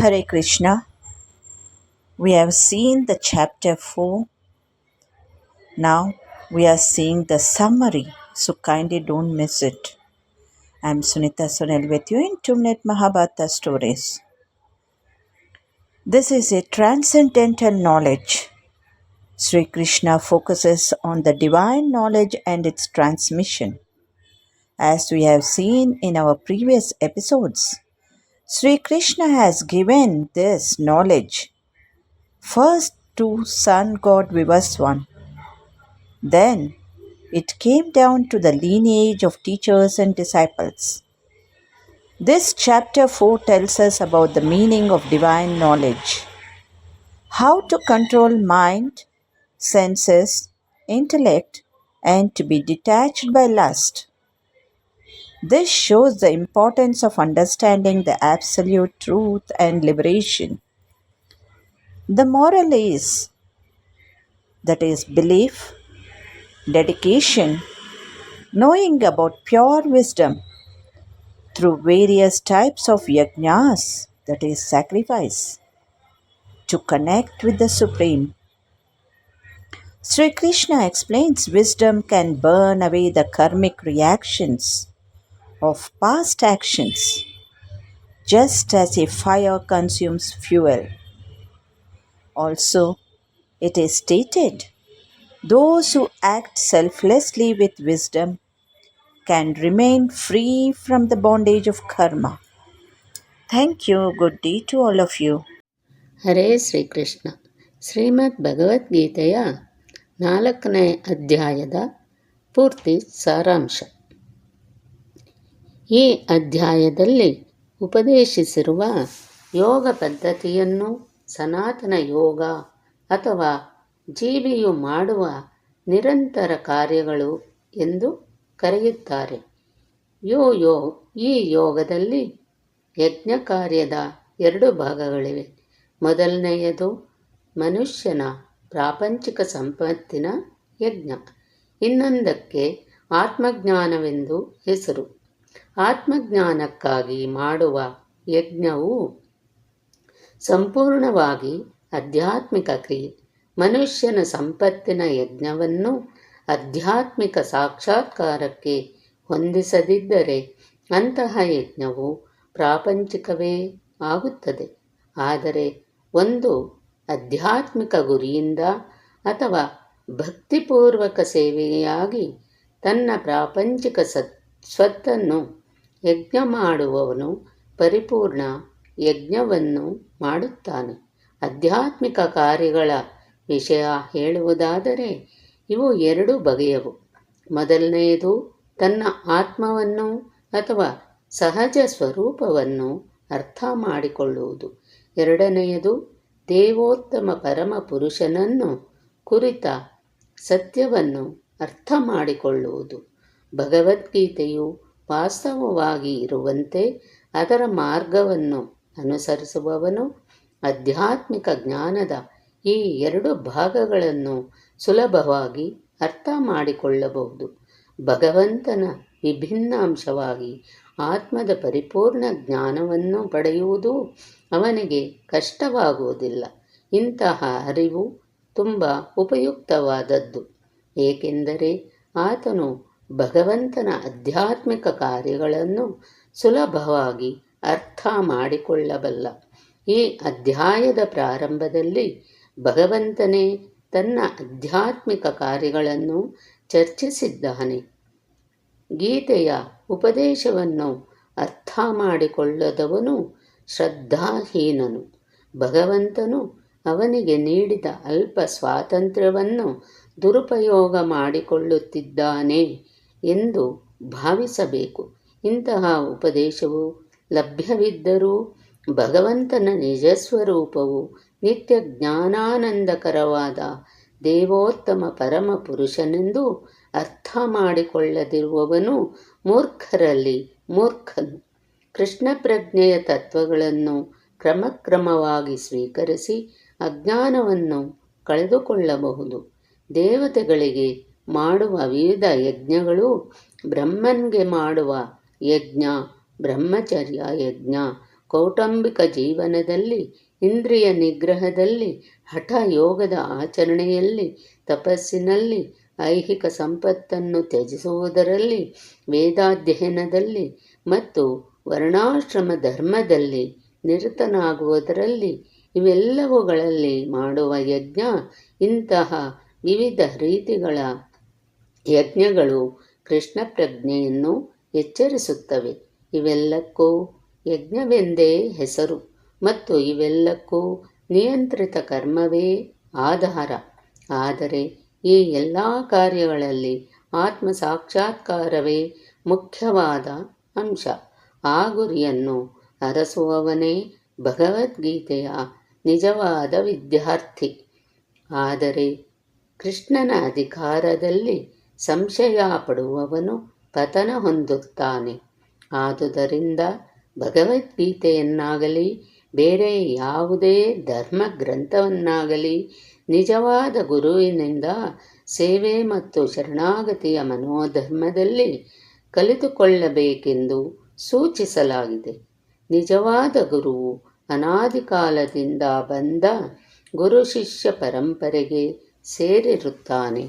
Hare Krishna. We have seen the chapter 4. Now we are seeing the summary, so kindly don't miss it. I'm Sunita Sunil with you in 2 Minute Mahabharata Stories. This is a transcendental knowledge. Sri Krishna focuses on the divine knowledge and its transmission. As we have seen in our previous episodes, Sri Krishna has given this knowledge first to sun god Vivaswan. Then it came down to the lineage of teachers and disciples. This chapter 4 tells us about the meaning of divine knowledge, how to control mind, senses, intellect, and to be detached by lust. This shows the importance of understanding the absolute truth and liberation. The moral is that is belief, dedication, knowing about pure wisdom through various types of yajnas, that is sacrifice, to connect with the Supreme. Sri Krishna explains wisdom can burn away the karmic reactions of past actions, just as a fire consumes fuel. Also, it is stated those who act selflessly with wisdom can remain free from the bondage of karma. Thank you. Good day to all of you. ಹರೇ ಶ್ರೀಕೃಷ್ಣ ಶ್ರೀಮದ್ ಭಗವದ್ಗೀತೆಯ ನಾಲ್ಕನೇ ಅಧ್ಯಾಯದ ಪೂರ್ತಿ ಸಾರಾಂಶ ಈ ಅಧ್ಯಾಯದಲ್ಲಿ ಉಪದೇಶಿಸಿರುವ ಯೋಗ ಪದ್ಧತಿಯನ್ನು ಸನಾತನ ಯೋಗ ಅಥವಾ ಜೀವಿಯು ಮಾಡುವ ನಿರಂತರ ಕಾರ್ಯಗಳು ಎಂದು ಕರೆಯುತ್ತಾರೆ. ಯೋ ಯೋ, ಈ ಯೋಗದಲ್ಲಿ ಯಜ್ಞ ಕಾರ್ಯದ ಎರಡು ಭಾಗಗಳಿವೆ. ಮೊದಲನೆಯದು ಮನುಷ್ಯನ ಪ್ರಾಪಂಚಿಕ ಸಂಪತ್ತಿನ ಯಜ್ಞ. ಇನ್ನೊಂದಕ್ಕೆ ಆತ್ಮಜ್ಞಾನವೆಂದು ಹೆಸರು. ಆತ್ಮಜ್ಞಾನಕ್ಕಾಗಿ ಮಾಡುವ ಯಜ್ಞವು ಸಂಪೂರ್ಣವಾಗಿ ಆಧ್ಯಾತ್ಮಿಕ ಕ್ರಿಯೆ. ಮನುಷ್ಯನ ಸಂಪತ್ತಿನ ಯಜ್ಞವನ್ನು ಆಧ್ಯಾತ್ಮಿಕ ಸಾಕ್ಷಾತ್ಕಾರಕ್ಕೆ ಹೊಂದಿಸದಿದ್ದರೆ ಅಂತಹ ಯಜ್ಞವು ಪ್ರಾಪಂಚಿಕವೇ ಆಗುತ್ತದೆ. ಆದರೆ ಒಂದು ಆಧ್ಯಾತ್ಮಿಕ ಗುರಿಯಿಂದ ಅಥವಾ ಭಕ್ತಿಪೂರ್ವಕ ಸೇವೆಯಾಗಿ ತನ್ನ ಪ್ರಾಪಂಚಿಕ ಸತ್ ಸ್ವತ್ತನ್ನು ಯಜ್ಞ ಮಾಡುವವನು ಪರಿಪೂರ್ಣ ಯಜ್ಞವನ್ನು ಮಾಡುತ್ತಾನೆ. ಆಧ್ಯಾತ್ಮಿಕ ಕಾರ್ಯಗಳ ವಿಷಯ ಹೇಳುವುದಾದರೆ ಇವು ಎರಡು ಬಗೆಯವು. ಮೊದಲನೆಯದು ತನ್ನ ಆತ್ಮವನ್ನು ಅಥವಾ ಸಹಜ ಸ್ವರೂಪವನ್ನು ಅರ್ಥ ಮಾಡಿಕೊಳ್ಳುವುದು. ಎರಡನೆಯದು ದೇವೋತ್ತಮ ಪರಮ ಪುರುಷನನ್ನು ಕುರಿತ ಸತ್ಯವನ್ನು ಅರ್ಥ ಮಾಡಿಕೊಳ್ಳುವುದು. ಭಗವದ್ಗೀತೆಯು ವಾಸ್ತವವಾಗಿ ಇರುವಂತೆ ಅದರ ಮಾರ್ಗವನ್ನು ಅನುಸರಿಸುವವನು ಆಧ್ಯಾತ್ಮಿಕ ಜ್ಞಾನದ ಈ ಎರಡು ಭಾಗಗಳನ್ನು ಸುಲಭವಾಗಿ ಅರ್ಥ ಮಾಡಿಕೊಳ್ಳಬಹುದು. ಭಗವಂತನ ವಿಭಿನ್ನ ಅಂಶವಾಗಿ ಆತ್ಮದ ಪರಿಪೂರ್ಣ ಜ್ಞಾನವನ್ನು ಪಡೆಯುವುದು ಅವನಿಗೆ ಕಷ್ಟವಾಗುವುದಿಲ್ಲ. ಇಂತಹ ಅರಿವು ತುಂಬ ಉಪಯುಕ್ತವಾದದ್ದು. ಏಕೆಂದರೆ ಆತನು ಭಗವಂತನ ಆಧ್ಯಾತ್ಮಿಕ ಕಾರ್ಯಗಳನ್ನು ಸುಲಭವಾಗಿ ಅರ್ಥ ಮಾಡಿಕೊಳ್ಳಬಲ್ಲ. ಈ ಅಧ್ಯಾಯದ ಪ್ರಾರಂಭದಲ್ಲಿ ಭಗವಂತನೇ ತನ್ನ ಆಧ್ಯಾತ್ಮಿಕ ಕಾರ್ಯಗಳನ್ನು ಚರ್ಚಿಸಿದ್ದಾನೆ. ಗೀತೆಯ ಉಪದೇಶವನ್ನು ಅರ್ಥ ಮಾಡಿಕೊಳ್ಳದವನು ಶ್ರದ್ಧಾಹೀನನು. ಭಗವಂತನು ಅವನಿಗೆ ನೀಡಿದ ಅಲ್ಪ ಸ್ವಾತಂತ್ರ್ಯವನ್ನು ದುರುಪಯೋಗ ಮಾಡಿಕೊಳ್ಳುತ್ತಿದ್ದಾನೆ. ಎಂದು ಭಾವಿಸಬೇಕು. ಇಂತಹ ಉಪದೇಶವು ಲಭ್ಯವಿದ್ದರೂ ಭಗವಂತನ ನಿಜಸ್ವರೂಪವು ನಿತ್ಯ ಜ್ಞಾನಾನಂದಕರವಾದ ದೇವೋತ್ತಮ ಪರಮ ಪುರುಷನೆಂದು ಅರ್ಥ ಮಾಡಿಕೊಳ್ಳದಿರುವವನು ಮೂರ್ಖರಲ್ಲಿ ಮೂರ್ಖನು. ಕೃಷ್ಣ ಪ್ರಜ್ಞೆಯ ತತ್ವಗಳನ್ನು ಕ್ರಮಕ್ರಮವಾಗಿ ಸ್ವೀಕರಿಸಿ ಅಜ್ಞಾನವನ್ನು ಕಳೆದುಕೊಳ್ಳಬಹುದು. ದೇವತೆಗಳಿಗೆ ಮಾಡುವ ವಿವಿಧ ಯಜ್ಞಗಳು ಬ್ರಹ್ಮನ್ಗೆ ಮಾಡುವ ಯಜ್ಞ, ಬ್ರಹ್ಮಚರ್ಯ ಯಜ್ಞ. ಕೌಟುಂಬಿಕ ಜೀವನದಲ್ಲಿ, ಇಂದ್ರಿಯ ನಿಗ್ರಹದಲ್ಲಿ, ಹಠ ಯೋಗದ ಆಚರಣೆಯಲ್ಲಿ, ತಪಸ್ಸಿನಲ್ಲಿ, ಐಹಿಕ ಸಂಪತ್ತನ್ನು ತ್ಯಜಿಸುವುದರಲ್ಲಿ, ವೇದಾಧ್ಯಯನದಲ್ಲಿ ಮತ್ತು ವರ್ಣಾಶ್ರಮ ಧರ್ಮದಲ್ಲಿ ನಿರತನಾಗುವುದರಲ್ಲಿ ಇವೆಲ್ಲವುಗಳಲ್ಲಿ ಮಾಡುವ ಯಜ್ಞ ಇಂತಹ ವಿವಿಧ ರೀತಿಗಳ ಯಜ್ಞಗಳು ಕೃಷ್ಣ ಪ್ರಜ್ಞೆಯನ್ನು ಎಚ್ಚರಿಸುತ್ತವೆ. ಇವೆಲ್ಲಕ್ಕೂ ಯಜ್ಞವೆಂದೇ ಹೆಸರು ಮತ್ತು ಇವೆಲ್ಲಕ್ಕೂ ನಿಯಂತ್ರಿತ ಕರ್ಮವೇ ಆಧಾರ. ಆದರೆ ಈ ಎಲ್ಲ ಕಾರ್ಯಗಳಲ್ಲಿ ಆತ್ಮ ಸಾಕ್ಷಾತ್ಕಾರವೇ ಮುಖ್ಯವಾದ ಅಂಶ. ಆ ಗುರಿಯನ್ನು ಅರಸುವವನೇ ಭಗವದ್ಗೀತೆಯ ನಿಜವಾದ ವಿದ್ಯಾರ್ಥಿ. ಆದರೆ ಕೃಷ್ಣನ ಅಧಿಕಾರದಲ್ಲಿ ಸಂಶಯ ಪಡುವವನು ಪತನ ಹೊಂದುತ್ತಾನೆ. ಆದುದರಿಂದ ಭಗವದ್ಗೀತೆಯನ್ನಾಗಲಿ, ಬೇರೆ ಯಾವುದೇ ಧರ್ಮ ಗ್ರಂಥವನ್ನಾಗಲಿ ನಿಜವಾದ ಗುರುವಿನಿಂದ ಸೇವೆ ಮತ್ತು ಶರಣಾಗತಿಯ ಮನೋಧರ್ಮದಲ್ಲಿ ಕಲಿತುಕೊಳ್ಳಬೇಕೆಂದು ಸೂಚಿಸಲಾಗಿದೆ. ನಿಜವಾದ ಗುರುವು ಅನಾದಿ ಕಾಲದಿಂದ ಬಂದ ಗುರು ಶಿಷ್ಯ ಪರಂಪರೆಗೆ ಸೇರಿರುತ್ತಾನೆ.